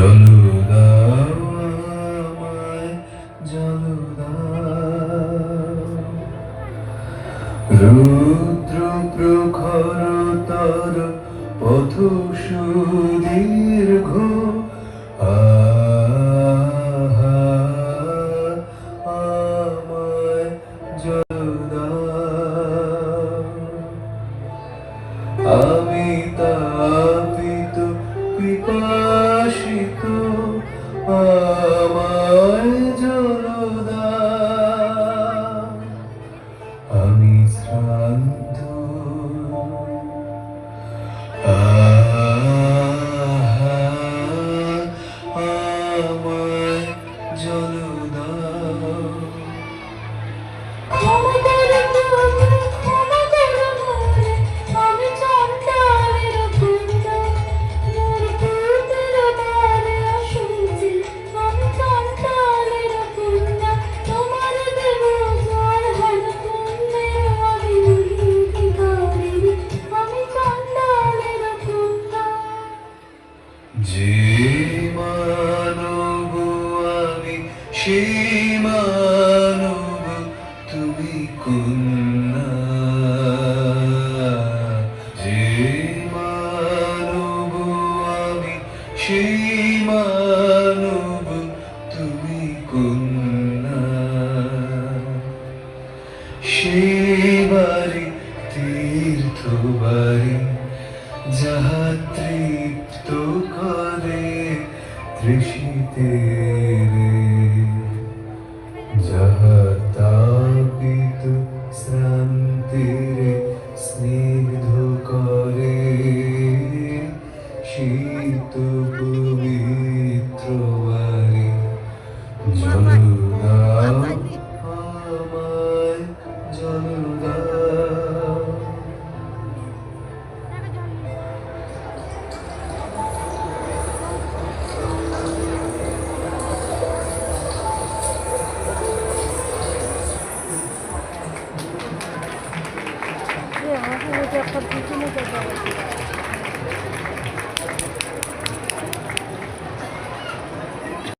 জল যাহা তৃপ্ত করে তৃষিতে যাহা তাপিত শ্রান্তির স্নিগ্ধ করে শীত পবিত্র